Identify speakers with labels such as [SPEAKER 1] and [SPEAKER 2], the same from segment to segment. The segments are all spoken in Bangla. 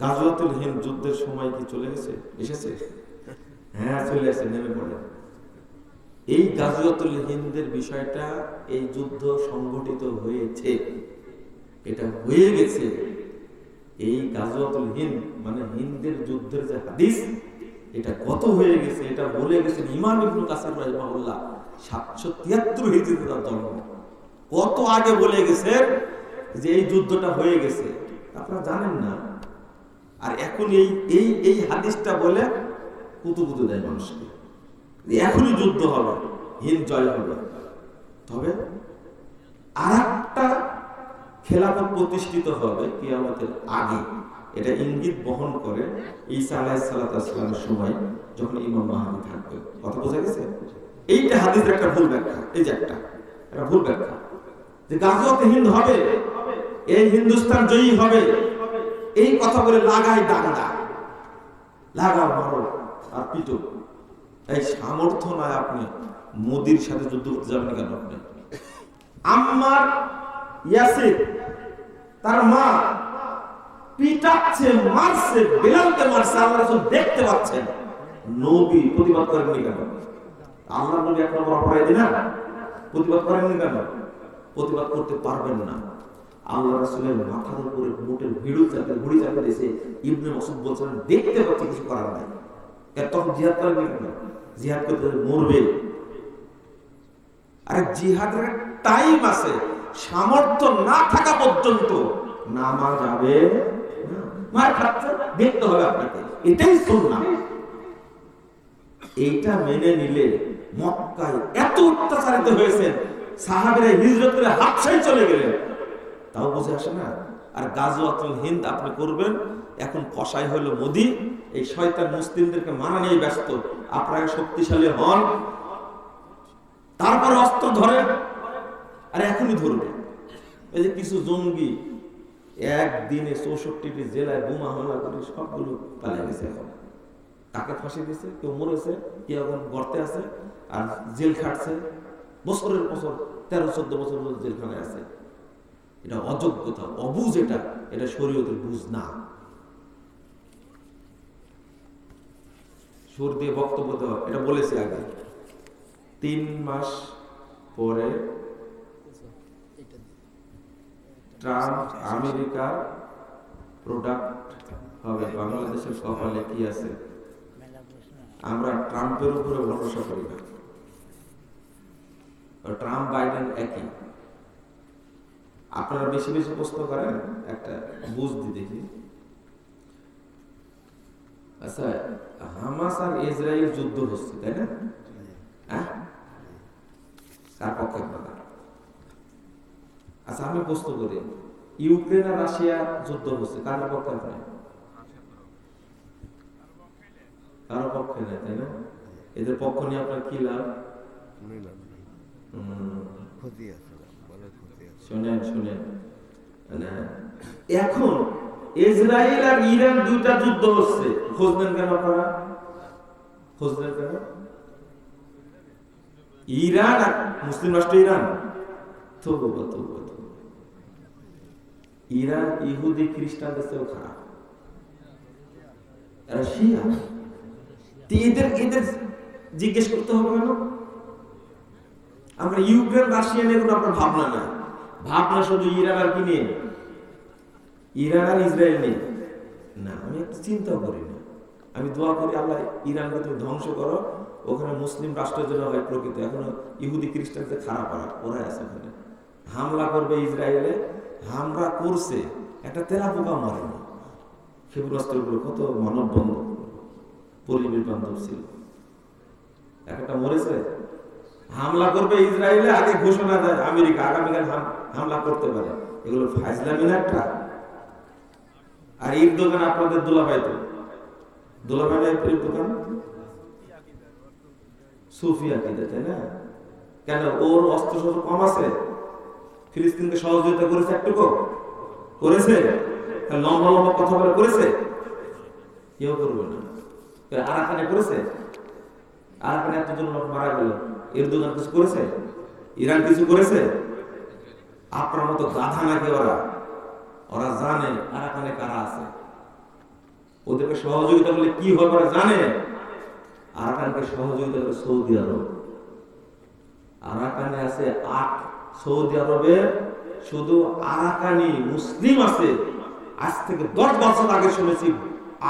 [SPEAKER 1] গাজওয়াতুল হিন্দ যুদ্ধের সময় কি চলে গেছে? এসেছে? হ্যাঁ চলে আসে নেমে পড়ে। এই গাজওয়াতুল হিন্দের বিষয়টা এই যুদ্ধ সংগঠিত হয়েছে। এটা হয়ে গেছে। এই গাজওয়াতুল হিন্দ মানে হিন্দের যুদ্ধের যে হাদিস, এটা কত হয়ে গেছে? এটা বলে গেছেন ইমাম ইবনু কাসির রাহিমাহুল্লাহ, সাতশো তিয়াত্তর তার জন্ম। কত আগে বলে গেছে যে এই যুদ্ধটা হয়ে গেছে? আপনারা জানেন না। আর এখন এই এই এই হাদিসটা বলে কুতু কুতু দেয় মানুষকে। এখনই যুদ্ধ হবে, হিন্দ জয় হবে। তবে আর একটা খেলাফত প্রতিষ্ঠিত হবে কিয়ামতের আগে। এটা ইঙ্গিত বহন করে ঈসা আলাইহিসসালামের সময় যখন ইমাম মাহাদি থাকবে। কথা বোঝা গেছে? এইটা হাদিসের একটা ভুল ব্যাখ্যা, এই যে একটা একটা ভুল ব্যাখ্যা। যে গাজওয়াত হিন্দ হবে, এই হিন্দুস্তান জয়ী হবে। এই কথা বলে লাগাই দাঙ্গা লাগাও মারো আর পিটো এই সামর্থ্য নয় আপনি। মোদির সাথে যুদ্ধ করতে যাবেন কেন আপনি? আম্মার ইয়াসির, তার মা পিটাচ্ছে, মারছে বেলালকে মারছে আল্লাহ রাসূল দেখতে পাচ্ছেন নবী প্রতিবাদ করেননি কেন? আল্লাহ নবী এক নম্বর অপরাধী না? প্রতিবাদ করেননি কেন? প্রতিবাদ করতে পারবেন না। আল্লাহ মাথার উপরে মোটের ভিড়ু চাপে চাপে দিয়েছে ইবনে মাসুদ বলছেন দেখতে পাচ্ছি কিছু করার নাই। এর তখন জিহাদ কেন জিহাদ করতে মরবে। আরে জিহাদের টাইম আছে। সামর্থ্য না থাকা পর্যন্ত নামা যাবে মার খাচ্ছে, দেখতে হবে আপনাকে। এটাই সুন্নাহ। এইটা মেনে নিলে মক্কায় এত অত্যাচারিত হয়েছেন, সাহাবেরা হিজরত করে হাতছাই চলে গেলেন। তাও বুঝে আসে না। আর গাজওয়াতুল হিন্দ আপনি করবেন, এখন কষাই হলো মোদি, এই শয়তান মুসলিমদেরকে মানা নিয়ে ব্যস্ত, আপনারা শক্তিশালী হন। তারপর অস্ত্র ধরে, আর এখনই ধরবে। এই যে কিছু জঙ্গি, একদিনে চৌষট্টিটি জেলায় বোমা হামলা করে সবগুলো পালিয়ে গেছে এখন। কাকে ফাঁসি দিছে কেউ মরেছে, কেউ এখন গর্তে আছে, আর জেল খাটছে। বছরের বছর, তেরো, চোদ্দ বছর জেলখানায় আছে। এটা অযোগ্যতা অবুজ এটা এটা শরীয়তের বুঝ না। সুর দিয়ে বক্তব্য দেওয়া, এটা বলেছে আগে। তিন মাস পরে ট্রাম্প আমেরিকার প্রোডাক্ট হবে, বাংলাদেশের কপালে কি আছে? আমরা ট্রাম্পের উপরে ভরসা করি না। ট্রাম্প, বাইডেন একই। আপনারা বেশি বেশি প্রশ্ন করেন একটা বুঝ দি দেখি। আচ্ছা হামাস আর ইসরায়েল যুদ্ধ হচ্ছে তাই না? হ্যাঁ? কার পক্ষে আচ্ছা আমি প্রশ্ন করি। ইউক্রেন আর রাশিয়া যুদ্ধ হচ্ছে কার পক্ষে আপনার কারও পক্ষে নেই তাই না? এদের পক্ষ নিয়ে আপনার কি লাভ? হুম,
[SPEAKER 2] ক্ষতি আছে।
[SPEAKER 1] শোনেন শোনেন। এখন ইসরায়েল আর ইরান দুইটা যুদ্ধ হচ্ছে। কেন আপনারা? কেন? ইরান আর মুসলিম রাষ্ট্র ইরান। ইরান ইহুদি খ্রিস্টানদের চেয়েও খারাপ। এরা শিয়া। তো এদের এদের জিজ্ঞেস করতে হবে কেন? আমরা ইউক্রেন, রাশিয়া নিয়ে কোনো আপনার ভাবনা না ভাবনা শুধু ইরান আর কি নিয়ে ইরান আর ইসরায়েল নিয়ে? না, আমি একটু চিন্তা করি না। আমি দোয়া করি আল্লাহ ইরানকে তুমি ধ্বংস করো, ওখানে মুসলিম রাষ্ট্রের জন্য হয় প্রকৃত। এখনও ইহুদি খ্রিস্টানদের খারাপ ওরা ওরা আছে ওখানে। হামলা করবে ইসরায়েলে, হামলা করছে, একটা তেলা পোকা মারেনি ক্ষেপণাস্ত্রগুলো কত মানব বন্ধ পরিবেশ বান্ধব ছিল। একটা মরেছে হামলা করবে ইসরায়েলে, আগে ঘোষণা দেয় আমেরিকা, আগামীকাল হামলা করতে পারে। এগুলো ফাইজলামি না আর ঈদ দোকান আপনাদের দোলাভাই তো। দোলাভাই না দোকান? তাই না? কেন? ওর অস্ত্র শস্ত্র কম আছে। ফিলিস্তিনকে সহযোগিতা করেছে একটুকু। করেছে? লম্বা লম্বা কথা বলে করেছে? কেউ করবে না। আরাকানে করেছে? আরাকানে এতজন লোক মারা গেল। এরদোগান কিছু করেছে? ইরান কিছু করেছে? আপনার মতো গাধা নাকি ওরা? ওরা জানে আরাকানে কারা আছে। ওদেরকে সহযোগিতা করলে কি হবে ওরা জানে? আরাকানকে সহযোগিতা করে সৌদি আরব। আরাকানে আছে আট সৌদি আরবে শুধু আরাকানি মুসলিম আছে। আজ থেকে দশ বছর আগে শুনেছি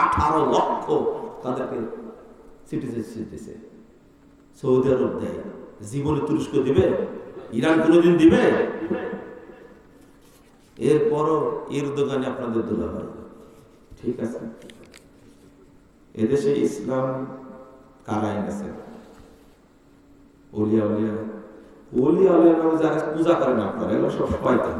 [SPEAKER 1] আঠারো লক্ষ তাদেরকে সিটিজেনশিপ দিছে। সৌদি আরব দেয়। জীবনে তুরস্ক দিবে, ইরান কোনোদিন দিবে? এরপরও এর দোকানে আপনাদের দোলা হয় ঠিক আছে? এদেশে ইসলাম কারা এনেছে ওলিয়া উলিয়া ওলিয়া উলিয়া নামে যারা পূজা করেন আপনারা, এগুলো সব শয়তান?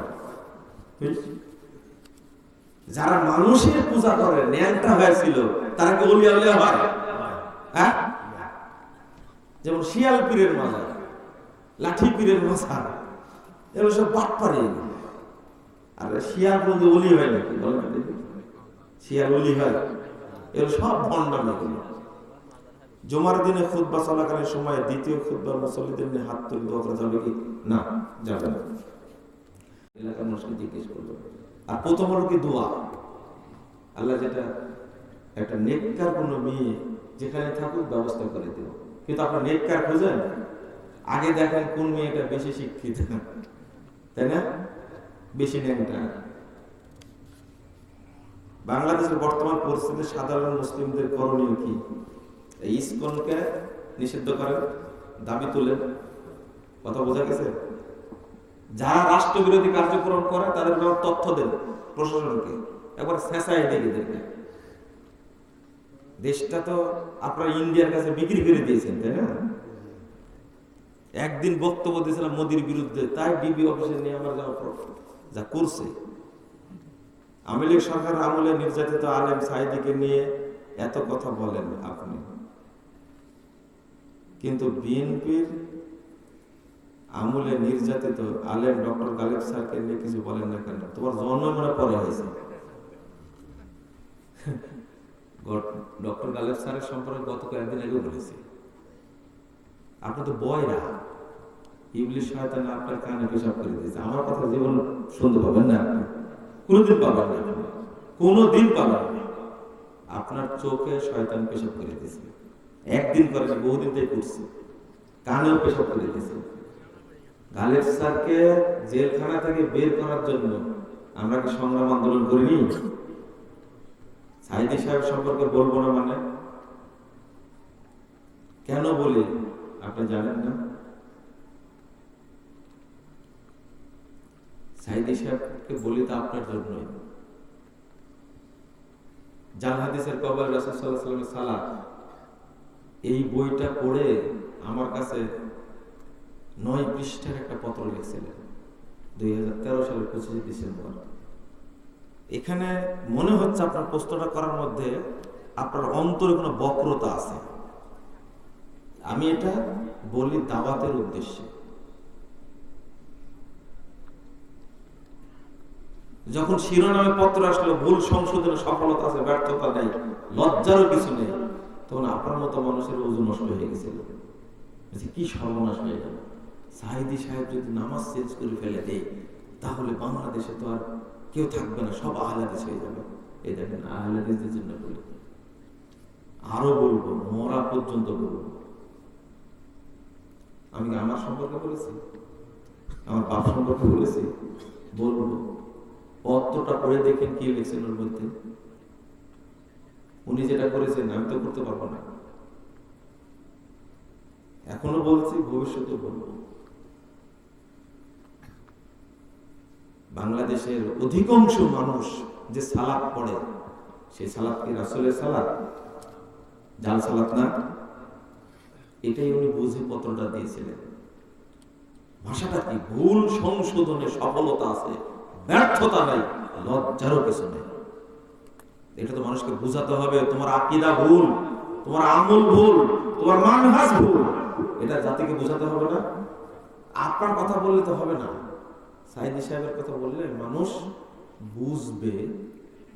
[SPEAKER 1] যারা মানুষের পূজা করে, ন্যাংটা হয়েছিল, তারা কি ওলিয়া উলিয়া হয়? হ্যাঁ? যেমন শিয়াল পীরের মাজার, লাঠি পীরের মাজার এগুলো সব বাট পারে আর শিয়াল বলতে অলি হয় নাকি? শিয়াল অলি হয়। এগুলো সব ভণ্ডাম এগুলো জমার দিনে খুদ্া চলাকালীন সময় দ্বিতীয় খুদ্বার মুসল্লিদের নিয়ে হাত তুলে দোয়া যাবে কি? না, যাবে না। এলাকার মানুষকে জিজ্ঞেস করব। আর প্রথম হলো কি দোয়া? আল্লাহ যেটা, একটা নেককার কোনো মেয়ে যেখানে থাকুক ব্যবস্থা করে দেব। কিন্তু আপনার নেককার খোঁজেন? আগে দেখেন কোন মেয়েটা বেশি শিক্ষিত। তাই না? বেশি ন্যাংটা বাংলাদেশের বর্তমান পরিস্থিতি সাধারণ মুসলিমদের করণীয় কি? ইসকনকে নিষিদ্ধ করেন, দাবি তোলেন। কথা বোঝা গেছে? যারা রাষ্ট্রবিরোধী কার্যক্রম করে, তাদের তথ্য দেন প্রশাসনকে। একবার শেষাই দিকে দেবে দেশটা তো আপনার ইন্ডিয়ার কাছে বিক্রি করে দিয়েছেন, তাই না? একদিন বক্তব্য দিয়েছিলাম মোদির বিরুদ্ধে, তাই ডিবি অফিসে নিয়ে আমার যা করছে। আওয়ামী লীগ সরকার আমলে নির্যাতিত আলেম সাইদিকে নিয়ে এত কথা বলেন আপনি। কিন্তু বিএনপির আমলে নির্যাতিত আলেম ডক্টর গালিব স্যারকে নিয়ে কিছু বলেন না কেন? তোমার জন্ম মনে পরে হয়েছে ডক্টর গালেব স্যারের সম্পর্কে গত কয়েকদিন আগে বলেছি। আপনি তো বয়রা ইংলিশ শয়তান আপনার কানে পেশাব করে দিয়েছে। আমার কথা জীবন শুনতে পাবেন না আপনি। কোনোদিন পাবেন না কোনোদিন পাবেন না। আপনার চোখে শয়তান পেশাব করে দিয়েছে। একদিন করে বহুদিন থেকে করছে। কানেও পেশাব করে দিয়েছে। গালেব স্যারকে জেলখানা থেকে বের করার জন্য আমরা কি সংগ্রাম আন্দোলন করিনি? সাইদি সাহেব সম্পর্কে বলব না মানে? কেন বলি? আপনি জানেন না? সাইদি সাহেবকে বলি তো আপনার জন্যই। জাল হাদিসের কবর সালাত। এই বইটা পড়ে আমার কাছে নয় পৃষ্ঠার একটা পত্র লিখছিলেন। দুই হাজার তেরো সালের পঁচিশে ডিসেম্বর। এখানে মনে হচ্ছে আপনার প্রশ্নটা করার মধ্যে আপনার অন্তরে কোনো বক্রতা আছে। আমি এটা বলি দাওয়াতের উদ্দেশ্যে। যখন শিরোনামে পত্র আসলো, ভুল সংশোধনে সফলতা আছে, ব্যর্থতা নেই, লজ্জারও কিছু নেই, তখন আপনার মতো মানুষের ওজন নষ্ট হয়ে গেছিল কি সর্বনাশ হয়ে গেল? সাহিদি সাহেব যদি নামাজ চেঞ্জ করে ফেলে দেয়, তাহলে বাংলাদেশে তো আর কেউ থাকবে না, সব আহলাদেশ হয়ে যাবে। এই দেখেন আহলাদেশদের জন্য বলি। আরও বলব, মরা পর্যন্ত বলব। আমি আমার সম্পর্কে বলেছি? আমার বাপ সম্পর্কে বলেছি? বলব। পত্রটা পড়ে দেখেন কি লিখছেন ওর মধ্যে। উনি যেটা করেছেন, আমি তো করতে পারব না। এখনও বলছি ভবিষ্যতে বলব। বাংলাদেশের অধিকাংশ মানুষ যে সালাদ পড়ে, সেই সালাদ কি রাসুলের সালাদ? জাল সালাদ না? এটাই উনি বুঝে পত্রটা দিয়েছিলেন। ভাষাটা কি? ভুল সংশোধনে সফলতা আছে, ব্যর্থতা নাই, লজ্জারও কিছু নেই। এটা তো মানুষকে বোঝাতে হবে, তোমার আকিদা ভুল, তোমার আমল ভুল, তোমার মানহাজ ভুল। এটা জাতিকে বোঝাতে হবে না? আপনার কথা বললে তো হবে না। সাইদি সাহেবের কথা বললে মানুষ বুঝবে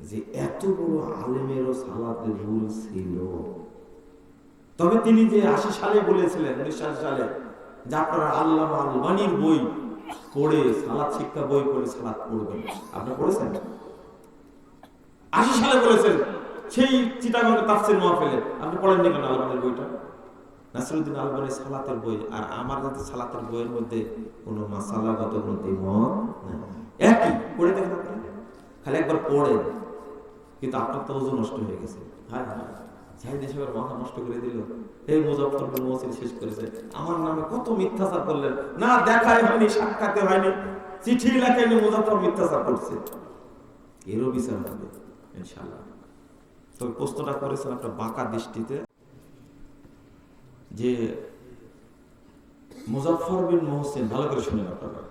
[SPEAKER 1] যে এত বড় আলেমেরও সালাতে ভুল ছিল। তবে তিনি যে আশি সালে বলেছিলেন উনিশ সালে, যে আপনারা আল্লাহ আলবানির বই পড়ে সালাদ শিক্ষা বই পড়ে সালাদ পড়বেন। আপনি পড়েছেন? আশি সালে বলেছেন, সেই চিটাগঙ্গের তাফসির মাহফিলে। আপনি পড়েননি কেন আলমানের বইটা? নাসিরুদ্দিন আলমানের সালাতের বই, আর আমার যাতে সালাতের বইয়ের মধ্যে কোনো মাসালাগত কোনো দ্বিমত একই, পড়ে দেখেন আপনি খালি একবার পড়েন, কিন্তু আপনার তো ওজন নষ্ট হয়ে গেছে। হ্যাঁ জাহিদ হিসেবে মাথা নষ্ট করে দিল। এই মুজফর বিন মহসিন শেষ করেছে। আমার নামে কত মিথ্যাচার করলেন। না দেখাই হয়নি, সাক্ষাতে হয়নি। চিঠি মুজফর মিথ্যাচার করছে। এরও বিচার হবে ইনশাল্লাহ তবে প্রশ্নটা করেছেন একটা বাঁকা দৃষ্টিতে। যে মুজাফর বিন মহসিন, ভালো করে শুনেন আপনারা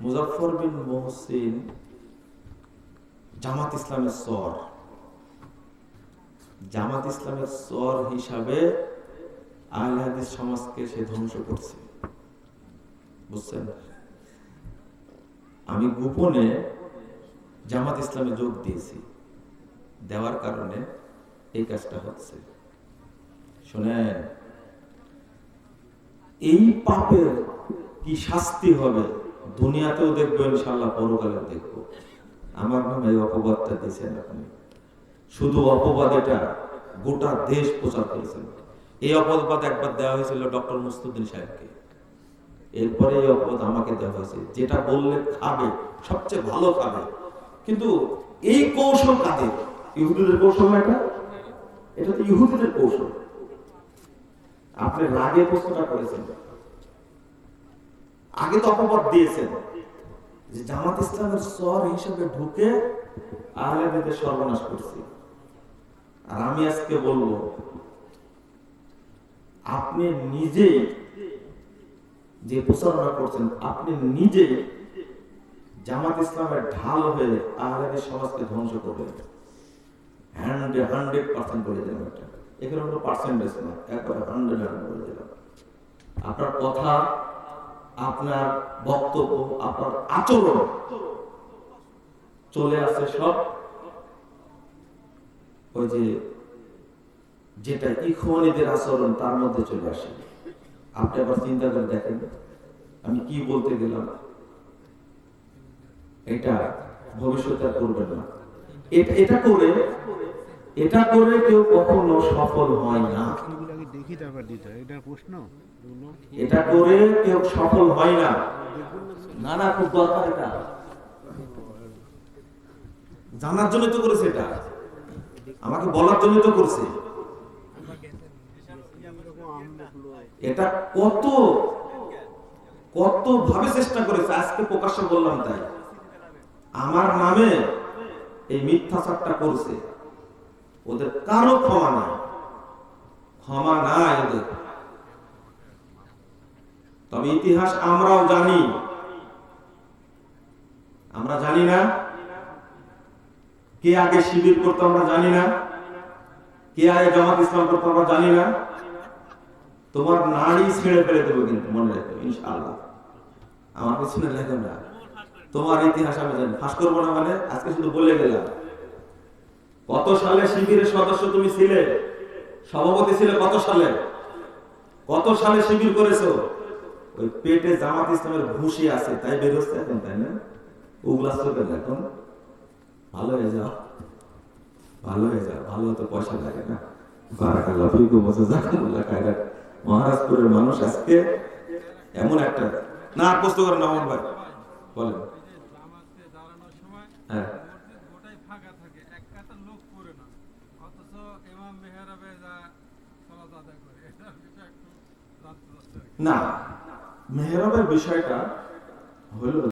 [SPEAKER 1] মুজাফর বিন মহসিন জামাত ইসলামের সর জামাত ইসলামের সর হিসাবে হাদিস সমাজকে সে ধ্বংস করছে। বুঝছেন? আমি গোপনে জামাত ইসলামে যোগ দিয়েছি। দেওয়ার কারণে এই কাজটা হচ্ছে। শোনেন এই পাপের কি শাস্তি হবে? দুনিয়াতেও দেখব ইনশাল্লাহ পরকালে দেখব। আমার নামে এই অপবাদটা দিয়েছেন আপনি। শুধু অপবাদ এটা, গোটা দেশ প্রচার করেছেন। এই অপবাদ একবার দেওয়া হয়েছিল ডক্টর মুস্তুদ্দিন সাহেবকে। এরপরে এই অপবাদ আমাকে দেওয়া হয়েছে। যেটা বললে খাবে, সবচেয়ে ভালো খাবে। কিন্তু এই কৌশল কাদের? ইহুদিদের কৌশল এটা? এটা তো ইহুদিদের কৌশল। আপনি রাগে প্রশ্নটা করেছেন। আগে তো অপবাদ দিয়েছেন যে জামাত ইসলামের সর হিসেবে ঢুকে আহলেদের সর্বনাশ করছি। আর আমি আজকে বলব, আপনি নিজেই যে প্রচারণা করছেন, আপনি নিজে জামাত ইসলামের ঢাল হয়ে আহলেদের সমাজকে ধ্বংস করবেন। হান্ড্রেড হান্ড্রেড পার্সেন্ট করে দিলাম এটা। আপনার কথা, আপনার বক্তব্য, আপনার আচরণ চলে আসে সব ওই যে যেটা ইখওয়ানিদের আচরণ তার মধ্যে চলে আসে। আপনি আবার চিন্তা করে দেখেন, আমি কি বলতে গেলাম? এটা ভবিষ্যতে করবেন না। এটা এটা করে এটা করে কেউ কখনো সফল হয় না।
[SPEAKER 2] দেখি তারপর দিতে এটা প্রশ্ন?
[SPEAKER 1] এটা করে কেউ সফল হয় না। না না খুব দরকার এটা। জানার জন্য তো করেছে এটা। আমাকে বলার জন্য তো করছে। এটা কত কত ভাবে চেষ্টা করেছে আজকে প্রকাশ্যে বললাম তাই। আমার নামে এই মিথ্যাচারটা করছে। ওদের কারও ক্ষমা নাই। ক্ষমা নাই ওদের। তবে ইতিহাস আমরাও জানি। আমরা জানি না। কে আগে শিবির করতো আমরা জানি না। কে আগে জামাত ইসলাম করতো আমরা জানি না। তোমার নাড়ি ছেড়ে ফেলে দেবো কিন্তু মনে রেখো, ইনশাআল্লাহ। আমার পিছনে লেখো না। তোমার ইতিহাস আমি জানি। ফাঁস করব না মানে? আজকে শুধু বলে গেলাম। কত সালে শিবিরের সদস্য তুমি ছিলে? সভাপতি ছিলে কত সালে? কত সালে শিবির করেছ? ওই পেটে জামাত ইসলামের ভুসি আছে, তাই বেরোচ্ছে এখন, তাই না? উগলাস চোখে এখন। ভালো হয়ে যাও। ভালো হয়ে যাও। ভালো তো পয়সা লাগে না। বারাকাল্লাহ মহারাজপুরের মানুষ আজকে এমন একটা না প্রশ্ন করেন ভাই। বলেন। হ্যাঁ
[SPEAKER 3] মসজিদ গোটাই ফাঁকা থাকে এক কাতার লোক করে না অথচ ইমাম মেহরাবে যা সলাত আদায় করে এটার বিষয়ে একটু জানতে চাচ্ছি আর কি।
[SPEAKER 1] না মেহরাবের বিষয়টা হলো